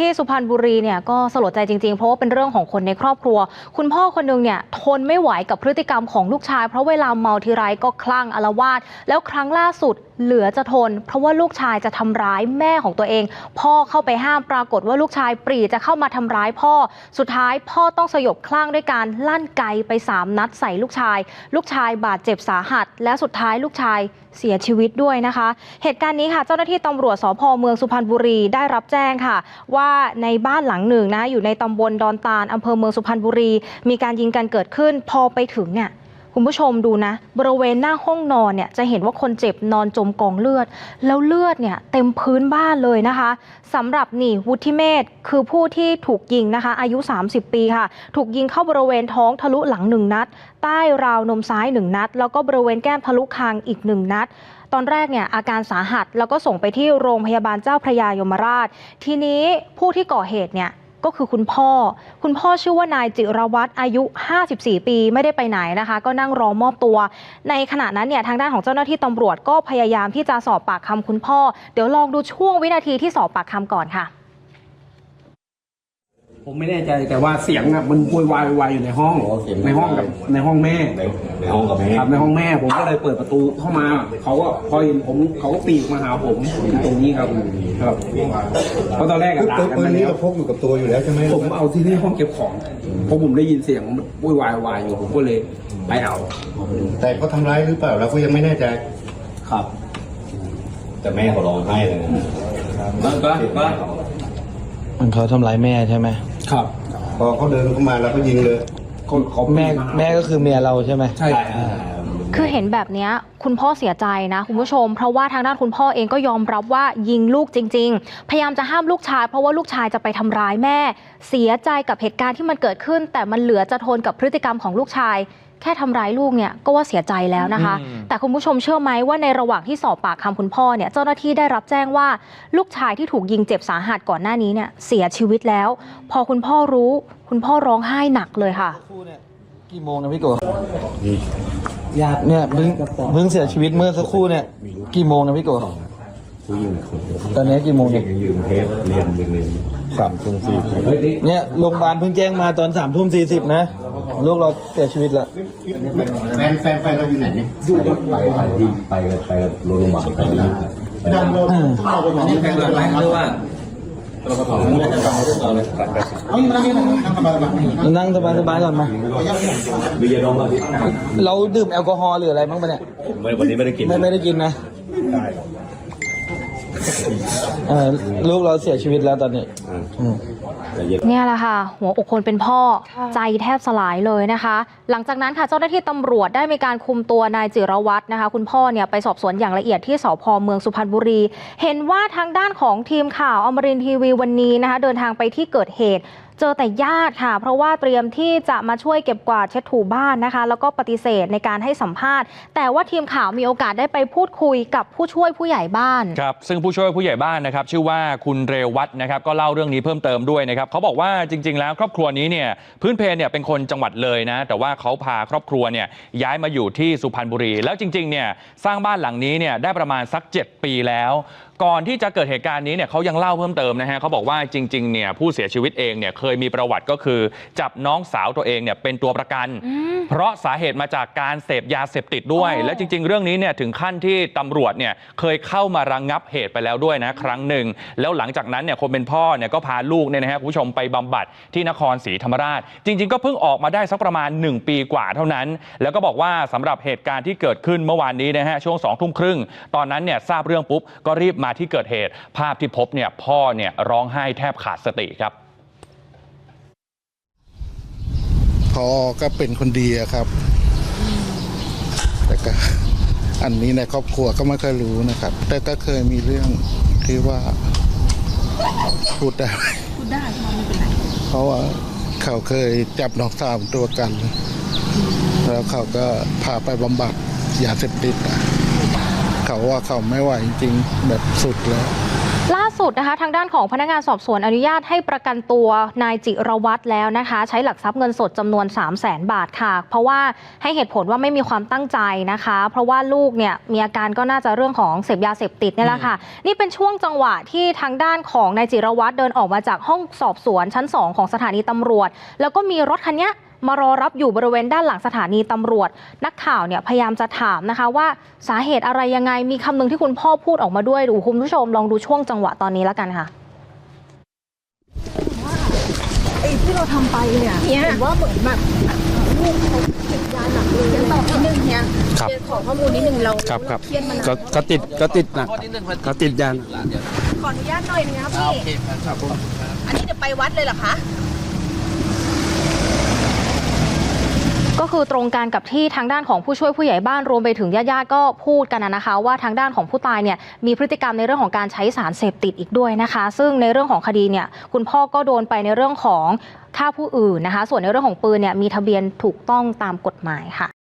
ที่สุพรรณบุรีเนี่ยก็สลดใจจริงๆ เพราะว่าเป็นเรื่องของคนในครอบครัว คุณพ่อคนหนึงเนี่ยทนไม่ไหวกับพฤติกรรมของลูกชาย เพราะเวลาเมาทีไรก็คลั่งอารวาสแล้วครั้งล่าสุดเหลือจะทน เพราะว่าลูกชายจะทำร้ายแม่ของตัวเอง พ่อเข้าไปห้ามปรากฏว่าลูกชายปรีจะเข้ามาทำร้ายพ่อ สุดท้ายพ่อต้องสยบคลั่งด้วยการลั่นไกไปสามนัดใส่ลูกชาย ลูกชายบาดเจ็บสาหัส และสุดท้ายลูกชายเสียชีวิตด้วยนะคะ เหตุการณ์นี้ค่ะ เจ้าหน้าที่ตำรวจสพเมืองสุพรรณบุรีได้รับแจ้งค่ะ ว่าในบ้านหลังหนึ่งนะอยู่ในตำบลดอนตาลอำเภอเมืองสุพรรณบุรี มีการยิงกันเกิดขึ้นพอไปถึงเนี่ย คุณผู้ชมดูนะ บริเวณหน้าห้องนอนเนี่ยจะเห็นว่าคนเจ็บนอนจมกองเลือด แล้วเลือดเนี่ยเต็มพื้นบ้านเลยนะคะสำหรับนี่วุฒิเมธคือผู้ที่ถูกยิงนะคะ อายุ 30 ปีค่ะ ถูกยิงเข้าบริเวณท้องทะลุหลังหนึ่งนัด ใต้ราวนมซ้ายหนึ่งนัด แล้วก็บริเวณแก้มทะลุคางอีกหนึ่งนัดตอนแรกเนี่ยอาการสาหัสแล้วก็ส่งไปที่โรงพยาบาลเจ้าพระยายมราช ทีนี้ผู้ที่ก่อเหตุเนี่ย ก็คือคุณพ่อ คุณพ่อชื่อว่านายจิรวัตรอายุ 54 ปีไม่ได้ไปไหนนะคะ ก็นั่งรอมอบตัว ในขณะนั้นเนี่ยทางด้านของเจ้าหน้าที่ตำรวจก็พยายามที่จะสอบปากคำคุณพ่อ เดี๋ยวลองดูช่วงวินาทีที่สอบปากคำก่อนค่ะ ผมไม่แน่ใจแต่ว่าเสียงอะมันโวยวายโวยวายอยู่ในห้องอ๋อเสียง ในห้องกับในห้องแม่ในในห้องกับแม่ครับในห้องแม่ผมก็เลยเปิดประตูเข้ามาเขาก็พอเห็นผมเขาก็ปีกมาหาผมอยู่ตรงนี้ครับครับเพราะตอนแรกอะคือด่าปืนกันปืนมานี้แล้ว เราพกอยู่กับตัวอยู่แล้วใช่ไหมผมเอาที่ที่ห้องเก็บของเพราะผมได้ยินเสียงโวยวายโวยวายอยู่ผมก็เลยไปเอาแต่เขาทำร้ายหรือเปล่าเราก็ยังไม่แน่ใจครับ แต่แม่เขาร้องไห้เลยนะก็ก็ก็มันเขาทำร้ายแม่ใช่ไหม ครับพอเขาเดินเข้ามาเราก็ยิงเลยเขาเขาแม่แม่ก็คือเมียเราใช่ไหมใช่คือเห็นแบบเนี้ยคุณพ่อเสียใจนะคุณผู้ชม เพราะว่าทางด้านคุณพ่อเองก็ยอมรับว่ายิงลูกจริง ๆ พยายามจะห้ามลูกชาย เพราะว่าลูกชายจะไปทำร้ายแม่ เสียใจกับเหตุการณ์ที่มันเกิดขึ้น แต่มันเหลือจะทนกับพฤติกรรมของลูกชาย แค่ทำร้ายลูกเนี่ยก็ว่าเสียใจแล้วนะคะ แต่คุณผู้ชมเชื่อไหมว่าในระหว่างที่สอบปากคำคุณพ่อเนี่ยเจ้าหน้าที่ได้รับแจ้งว่า ลูกชายที่ถูกยิงเจ็บสาหัสก่อนหน้านี้เนี่ยเสียชีวิตแล้ว พอคุณพ่อรู้ คุณพ่อร้องไห้หนักเลยค่ะ กี่โมงนะพี่โกญาติเนี่ยเพิ่งเพิ่งเสียชีวิตเมื่อสักครู่เนี่ยกี่โมงนะพี่โกผู้หญิงคนเดียวตอนนี้กี่โมงเด็เนี่ยกยังอยู่กรุงเทพเรียนอยู่ในสามทุ่มสี่ทุ่มเนี่ยโรงพยาบาลเพิ่งแจ้งมาตอนสามทุ่มสี่สิบนะ ลูกเราเสียชีวิตแล้วแฟนแฟนแฟนเราอยู่ไหนเนี่ยไปไปที่ไปกับไปกับโรงพยาบาลไปนะไปดังเราเราไปไหนแฟนเราไหนหรือว่าเอามานั่งนั่งนั่งสบายๆนั่งสบายๆก่อนมาวิยาดองมาที่เราดื่มแอลกอฮอล์หรืออะไรบ้างปะเนี่ยผมไม่วันนี้ไม่ได้กิน ไม่ไม่ได้กินนะ เออลูกเราเสียชีวิตแล้วตอนนี้อ่าอืมแต่เย็น เนี่ยแหละค่ะ หัวอกคนเป็นพ่อใจแทบสลายเลยนะคะ หลังจากนั้นค่ะเจ้าหน้าที่ตำรวจได้มีการคุมตัวนายจิรวัตรนะคะ คุณพ่อเนี่ยไปสอบสวนอย่างละเอียดที่สพเมืองสุพรรณบุรี เห็นว่าทางด้านของทีมข่าวอมรินทร์ทีวีวันนี้นะคะ เดินทางไปที่เกิดเหตุ เจอแต่ญาติค่ะ เพราะว่าเตรียมที่จะมาช่วยเก็บกวาดเช็ดถูบ้านนะคะ แล้วก็ปฏิเสธในการให้สัมภาษณ์ แต่ว่าทีมข่าวมีโอกาสได้ไปพูดคุยกับผู้ช่วยผู้ใหญ่บ้านครับซึ่งผู้ช่วยผู้ใหญ่บ้านนะครับชื่อว่าคุณเรวัตนะครับก็เล่าเรื่องนี้เพิ่มเติมด้วยนะครับเขาบอกว่าจริง ๆ แล้วครอบครัวนี้เนี่ยพื้นเพเนี่ยเป็นคนจังหวัดเลยนะ แต่ว่าเขาพาครอบครัวเนี่ยย้ายมาอยู่ที่สุพรรณบุรี แล้วจริงๆเนี่ยสร้างบ้านหลังนี้เนี่ยได้ประมาณสัก 7 ปีแล้วก่อนที่จะเกิดเหตุการณ์นี้เนี่ยเขายังเล่าเพิ่มเติมนะฮะเขาบอกว่าจริงๆเนี่ยผู้เสียชีวิตเองเนี่ยเคยมีประวัติก็คือ จับน้องสาวตัวเองเนี่ยเป็นตัวประกัน เพราะสาเหตุมาจากการเสพยาเสพติดด้วยอ๋อและจริง ๆ เรื่องนี้เนี่ยถึงขั้นที่ตำรวจเนี่ยเคยเข้ามาระงงับเหตุไปแล้วด้วยนะครั้งหนึ่ง แล้วหลังจากนั้นเนี่ยคนเป็นพ่อเนี่ยก็พาลูกเนี่ยนะฮะคุณผู้ชมไปบำบัดที่นครศรีธรรมราช จริง ๆ ก็เพิ่งออกมาได้สักประมาณ 1 ปีกว่าเท่านั้น แล้วก็บอกว่าสำหรับเหตุการณ์ที่เกิดขึ้นเมื่อวานนี้นะฮะช่วง2องทุ่มครึ่งตอนนั้นเนี่ยทราบเรื่องปุ๊บก็รีบมาที่เกิดเหตุ ภาพที่พบเนี่ยพ่อเนี่ยร้องไห้แทบขาดสติครับพอก็เป็นคนดีครับ แต่ก็อันนี้ในครอบครัวก็ไม่เคยรู้นะครับ แต่ก็เคยมีเรื่องที่ว่าพูดได้พูดได้ไม่เป็นไรเพราะว่าเขาเคยจับน้องสาวตัวกัน แล้วเขาก็พาไปบำบัดยาเสพติดอะ เขาว่าเขาไม่ไหวจริงๆแบบสุดแล้วล่าสุดนะคะ ทางด้านของพนักงานสอบสวนอนุญาตให้ประกันตัวนายจิรวัตรแล้วนะคะ ใช้หลักทรัพย์เงินสดจำนวน 3 0 0แสนบาทค่ะ เพราะว่าให้เหตุผลว่าไม่มีความตั้งใจนะคะ เพราะว่าลูกเนี่ยมีอาการก็น่าจะเรื่องของเสพยาเสพติดนี่แหละค่ะ นี่เป็นช่วงจังหวะที่ทางด้านของนายจิรวัตรเดินออกมาจากห้องสอบสวนชั้น 2 ของสถานีตำรวจ แล้วก็มีรถคันนี้ มารอรับอยู่บริเวณด้านหลังสถานีตำรวจ นักข่าวเนี่ยพยายามจะถามนะคะว่าสาเหตุอะไรยังไงมีคำหนึงที่คุณพ่อพูดออกมาด้วยดูคุณผู้ชมลองดูช่วงจังหวะตอนนี้แล้วกันค่ะไอ้ที่เราทำไปเนี่ยเห็นว่าเหมือนแบบลูกเขาติดยาหนักเลยยังตอบนิดนึงเนี่ยครับเดี๋ยวขอข้อมูลนิดนึงเราครับครับเครียดมานานก็ก็ติดก็ติดหนักก็ติดยานขออนุญาตหน่อยนึงนะครับพี่ อันนี้เดี๋ยวไปวัดเลยเหรอคะ ก็คือตรงกันกับที่ทางด้านของผู้ช่วยผู้ใหญ่บ้านรวมไปถึงญาติๆก็พูดกันนะนะคะ ว่าทางด้านของผู้ตายเนี่ยมีพฤติกรรมในเรื่องของการใช้สารเสพติดอีกด้วยนะคะ ซึ่งในเรื่องของคดีเนี่ยคุณพ่อก็โดนไปในเรื่องของฆ่าผู้อื่นนะคะ ส่วนในเรื่องของปืนเนี่ยมีทะเบียนถูกต้องตามกฎหมายค่ะ